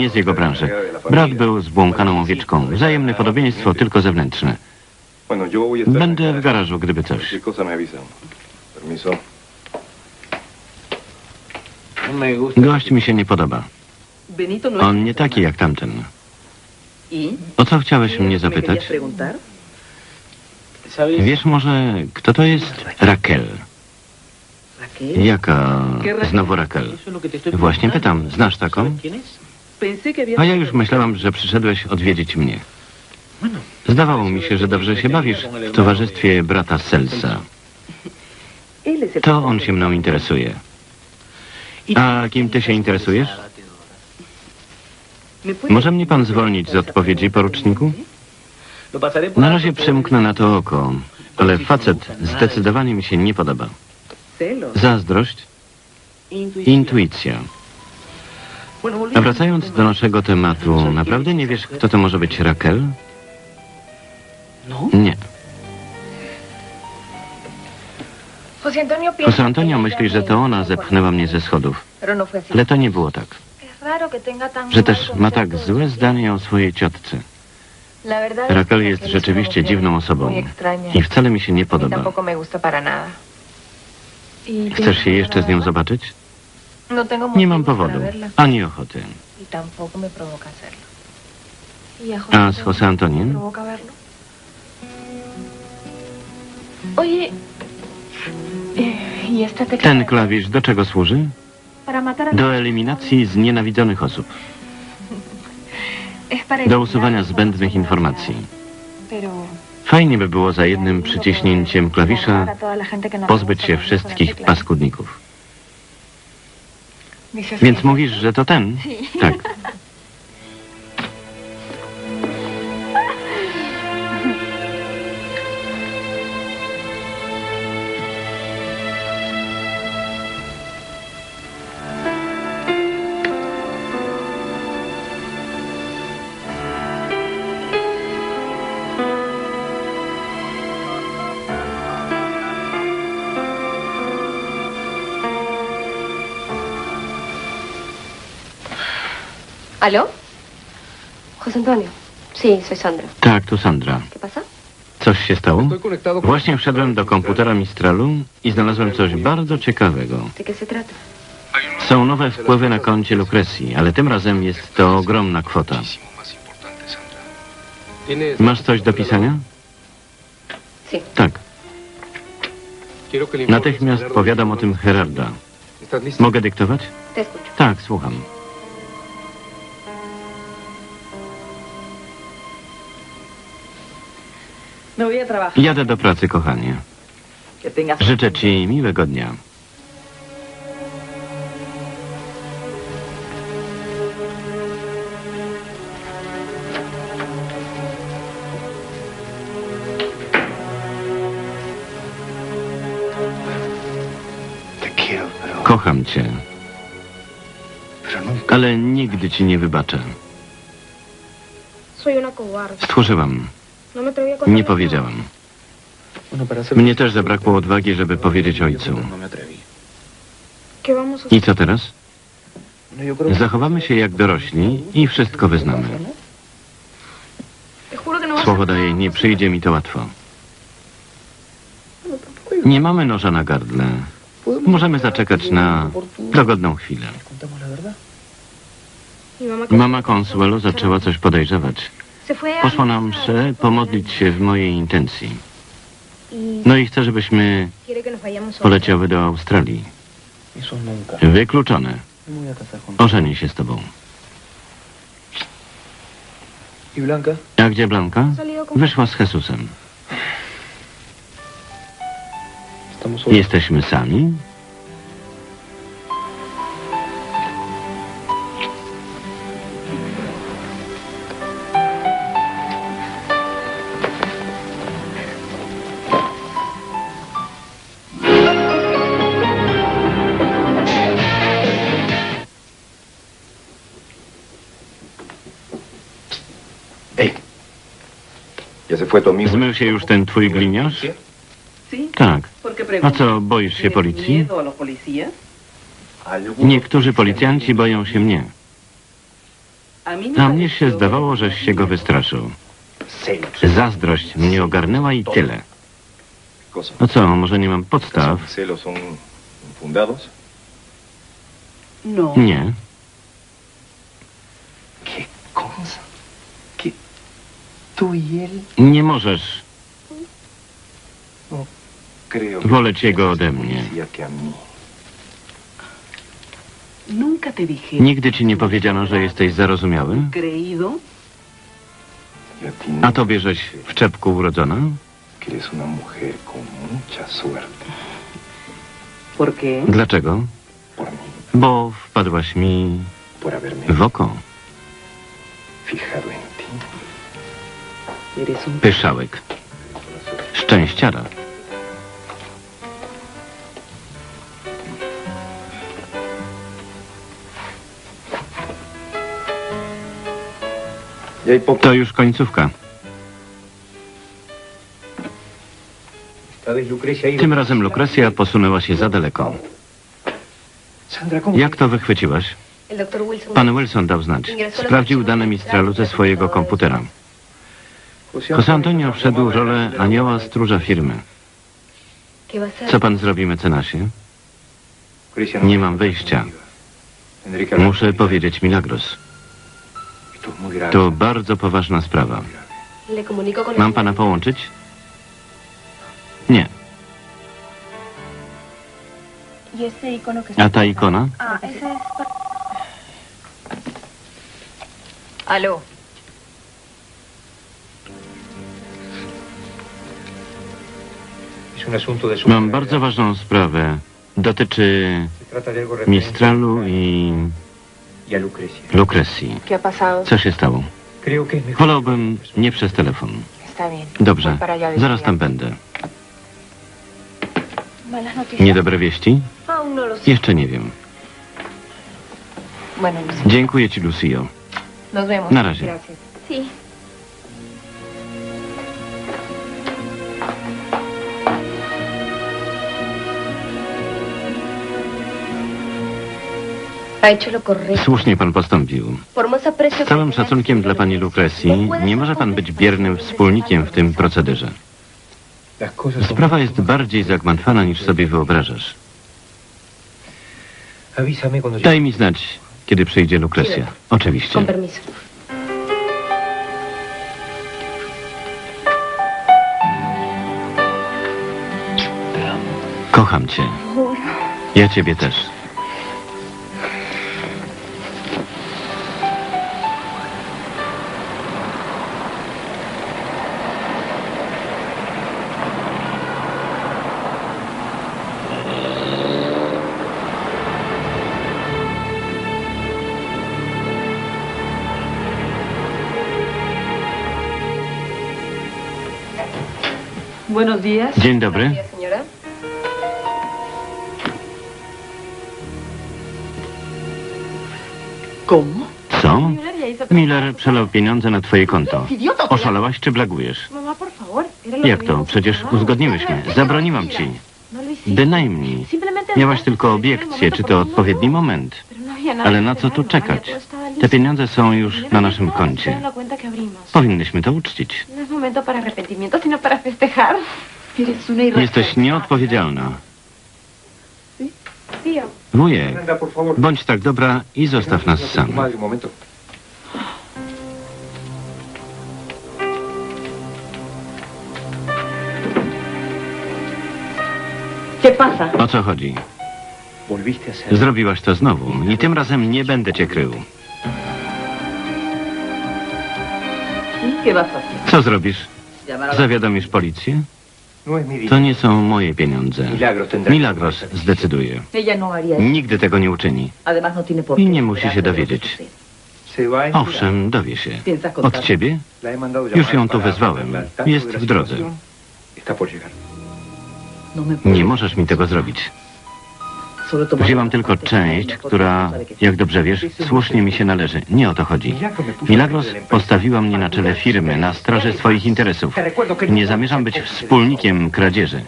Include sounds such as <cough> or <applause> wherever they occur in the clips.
nie z jego branży. Brat był zbłąkaną owieczką. Wzajemne podobieństwo tylko zewnętrzne. Będę w garażu, gdyby coś. Gość mi się nie podoba. On nie taki jak tamten. O co chciałeś mnie ¿Me zapytać? Wiesz może, kto to jest? Raquel. Jaka znowu Raquel? Właśnie pytam, znasz taką? A ja już myślałam, że przyszedłeś odwiedzić mnie. Zdawało mi się, że dobrze się bawisz w towarzystwie brata Selsa. To on się mną interesuje. A kim ty się interesujesz? ¿Me puede- Może mnie pan zwolnić z odpowiedzi, poruczniku? Na razie przymknę na to oko, ale facet zdecydowanie mi się nie podoba. Zazdrość, intuicja. A wracając do naszego tematu, naprawdę nie wiesz, kto to może być Raquel? Nie. José Antonio myśli, że to ona zepchnęła mnie ze schodów. Ale to nie było tak. Że też ma tak złe zdanie o swojej ciotce. Raquel que jest rzeczywiście dziwną osobą i wcale mi się nie podoba. Chcesz się jeszcze z nią zobaczyć? No Nie mam powodu, ani ochoty. Y. ¿Y a z José Antoniem? Eh, ¿y Ten klawisz do czego służy? Do eliminacji znienawidzonych osób. <laughs> Do usuwania zbędnych informacji. Fajnie by było za jednym przyciśnięciem klawisza no pozbyć się wszystkich tecla. paskudników. Więc mówisz, że to ten? <laughs> Tak. ¿Aló? José Antonio. Sí, soy Sandra. Tak, tu Sandra. ¿Qué pasa? Coś się stało? Właśnie wszedłem do komputera Mistralu i znalazłem coś bardzo ciekawego. ¿De qué se trata? Są nowe wpływy na koncie Lucrecji, ale tym razem jest to ogromna kwota. Masz coś do pisania? Sí. Tak. Natychmiast powiadam o tym Herarda. Mogę dyktować? Te escucho. Tak, słucham. Jadę do pracy, kochanie. Życzę ci miłego dnia. Kocham cię, ale nigdy ci nie wybaczę. Soy No nie powiedziałam. Ser Mnie też zabrakło odwagi, żeby powiedzieć ojcu. No. I co teraz? No, Zachowamy się jak dorośli i wszystko wyznamy. No Słowo daję, nie przyjdzie mi to łatwo. Nie mamy noża na gardle. Możemy zaczekać na dogodną chwilę. Mama Consuelo zaczęła coś podejrzewać. Poszła na misa mszę pomodlić się w mojej intencji. No i chce, żebyśmy poleciały do Australii. Wykluczone. Ożenię się z tobą. A gdzie Blanka? Wyszła z Jesusem. Jesteśmy sami? Ey. ¿Ya se fue tu amigo? Zmył się już ten twój gliniarz? Tak. A co, boisz się ¿Tienes policji? a? Niektórzy policjanci boją się mnie. A A mnie się zdawało, żeś się go wystraszył. Celos. Zazdrość mnie ogarnęła i tyle. Cosa. No co, może nie mam podstaw? No. Nie. ¿Qué cosa? ¿Qué? ¿Tú y él? Nie możesz. Wolę cię go ode mnie. Nigdy ci nie powiedziano, że jesteś zarozumiały? A tobie żeś w czepku urodzona? Dlaczego? Bo wpadłaś mi w oko. Pyszałek. Szczęściara. To już końcówka. Tym razem Lukrecja posunęła się za daleko. Jak to wychwyciłaś? Pan Wilson dał znać. Sprawdził dane Mistralu ze swojego komputera. José Antonio wszedł w rolę anioła stróża firmy. Co pan zrobi, mecenasie? Nie mam wyjścia. Muszę powiedzieć Milagros. To bardzo poważna sprawa. Mam pana połączyć? Nie. A ta ikona? Ah, Mam bardzo ważną sprawę. Dotyczy Mistralu i y a Lucrecia. Lukrecji. ¿Qué ha pasado? Co się stało? Wolałbym nie przez telefon. Dobrze, zaraz tam będę. Niedobre wieści? No. Jeszcze nie wiem. Dziękuję ci, Lucio. Na razie. Słusznie pan postąpił. Z całym szacunkiem dla pani Lukrecji, nie może pan być biernym wspólnikiem w tym procederze. Son. Sprawa jest bardziej zagmatwana niż sobie wyobrażasz. Daj mi znać, kiedy przyjdzie Lukrecja. Oczywiście. Kocham cię. Ja ciebie też. Buenos días. Dzień dobry. Co? Miller przelał pieniądze na twoje konto. Oszalałaś czy blagujesz? Jak to? Przecież uzgodniłyśmy. Zabroniłam ci. No. Bynajmniej. Miałaś tylko obiekcję, czy to odpowiedni moment. No Ale na co tu czekać? Te pieniądze są już na naszym koncie. Powinnyśmy to uczcić. Jesteś nieodpowiedzialna. Wujek, bądź tak dobra i zostaw nas samych. O co chodzi? Zrobiłaś to znowu i tym razem nie będę cię krył. Co zrobisz? Zawiadomisz policję? To nie są moje pieniądze. Milagros zdecyduje. No. Nigdy tego nie uczyni. No I nie musi się dowiedzieć. Owszem, dowie się. Od ciebie? Już ją tu wezwałem. Jest w drodze. No. Nie możesz mi tego zrobić. Wzięłam tylko część, która, jak dobrze wiesz, słusznie mi się należy. Nie o to chodzi. Milagros postawiła mnie na czele firmy, na straży swoich interesów. Nie zamierzam być wspólnikiem kradzieży.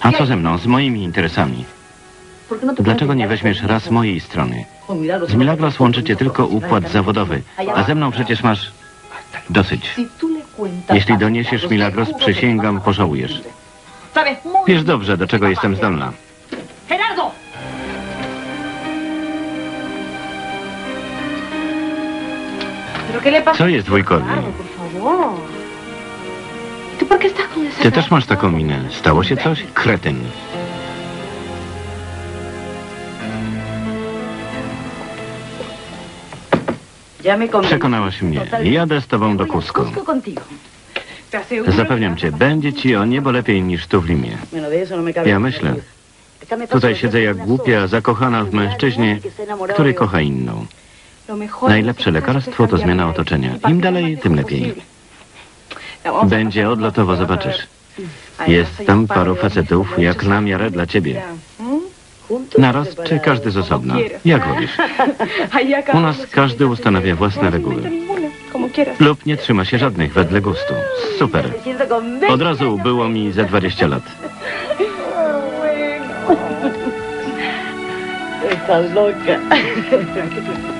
A co ze mną, z moimi interesami? ¿Por qué no te Dlaczego nie weźmiesz raz mojej strony? Z Milagros łączy cię tylko układ zawodowy, a ze mną przecież masz dosyć. Jeśli doniesiesz Milagros, przysięgam, pożałujesz. Wiesz dobrze, do czego jestem zdolna. Co jest wujkowi? Eduardo, por favor. ¿Tú por qué estás con esa Ty też masz taką minę. Stało się coś? Kretyn. Przekonałaś mnie. Jadę z tobą do Cusco. Zapewniam cię, będzie ci o niebo lepiej niż tu w Limie. No Ja myślę. Tutaj siedzę jak głupia, zakochana w mężczyźnie, który kocha inną. Najlepsze lekarstwo to zmiana otoczenia. Im dalej, tym lepiej. Będzie odlotowo, zobaczysz. Jest tam paru facetów, jak na miarę dla ciebie. Juntos Naraz czy separados. każdy z osobna? Jak wolisz? <laughs> U nas każdy ustanawia własne reguły. Como quieras. Lub nie trzyma się żadnych wedle gustu. Super. Me siento con 20 Od razu było mi ze 20 lat. <laughs> Estás loca. <laughs>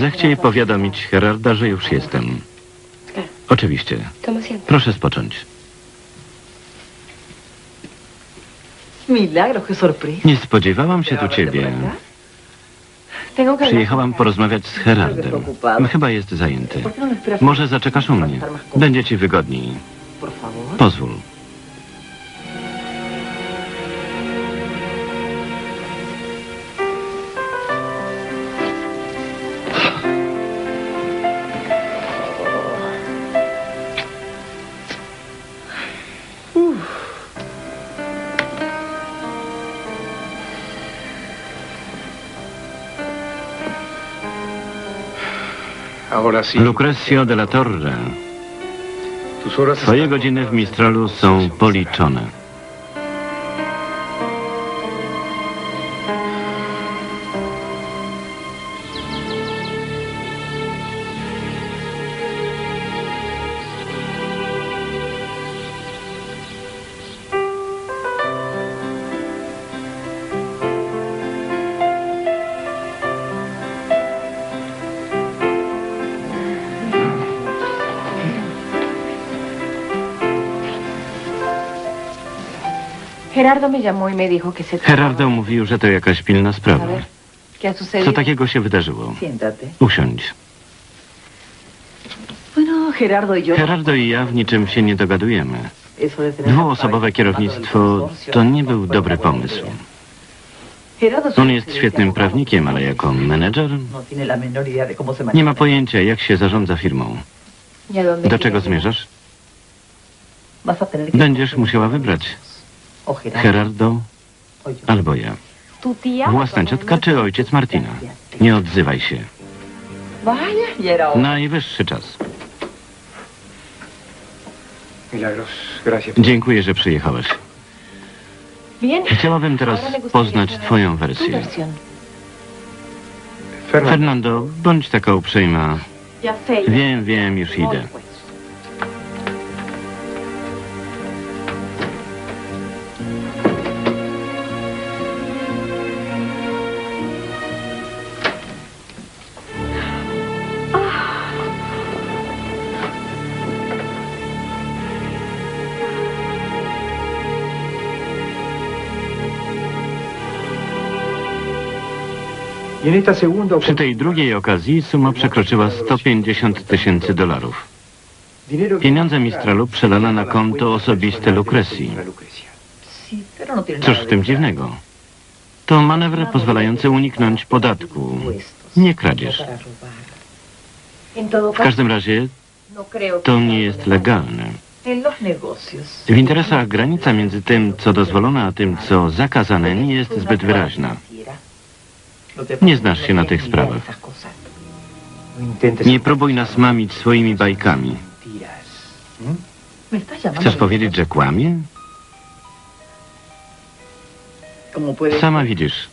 Zechciej powiadomić Gerarda, że już jestem. Oczywiście. Proszę spocząć. Milagros, qué sorpresa. Nie spodziewałam się tu ciebie. Tengo que hablar Przyjechałam porozmawiać z Gerardem. Chyba jest zajęty. ¿Por qué no? Może zaczekasz u mnie. Będzie ci wygodniej. Por favor. Pozwól. Lucrecio de la Torre. Twoje godziny w Mistralu są policzone. Gerardo me llamó y me dijo que se Gerardo mówił, że to jakaś pilna sprawa. Co takiego się wydarzyło? Usiądź. Gerardo y. Gerardo i ja w niczym się nie dogadujemy. Dwuosobowe kierownictwo to nie był dobry pomysł. Es On jest świetnym prawnikiem, ale jako menedżer No nie ma pojęcia, jak się zarządza firmą. ¿Y a dónde Do czego zmierzasz? Będziesz musiała wybrać Gerardo. Albo ja. Własna ciotka czy ojciec Martina? Nie odzywaj się. Najwyższy czas. Dziękuję, że przyjechałaś. Bien. Chciałabym teraz poznać twoją wersję. Fernando, bądź taka uprzejma. Wiem, wiem, już idę. Przy tej drugiej okazji suma przekroczyła 150 tysięcy dolarów. Pieniądze Mistralu przelano na konto osobiste Lucrecji. Cóż w tym dziwnego? To manewr pozwalający uniknąć podatku. Nie kradzież. W każdym razie to nie jest legalne. W interesach granica między tym, co dozwolone, a tym, co zakazane, nie jest zbyt wyraźna. Nie znasz się na tych sprawach. Nie próbuj nas mamić swoimi bajkami. Chcesz powiedzieć, że kłamie? Sama widzisz,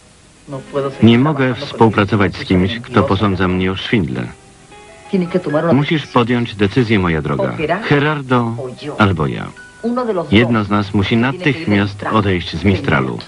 nie mogę współpracować z kimś, kto posądza mnie o szwindle. Musisz podjąć decyzję, moja droga. Gerardo albo ja. Jedno z nas musi natychmiast odejść z Mistralu.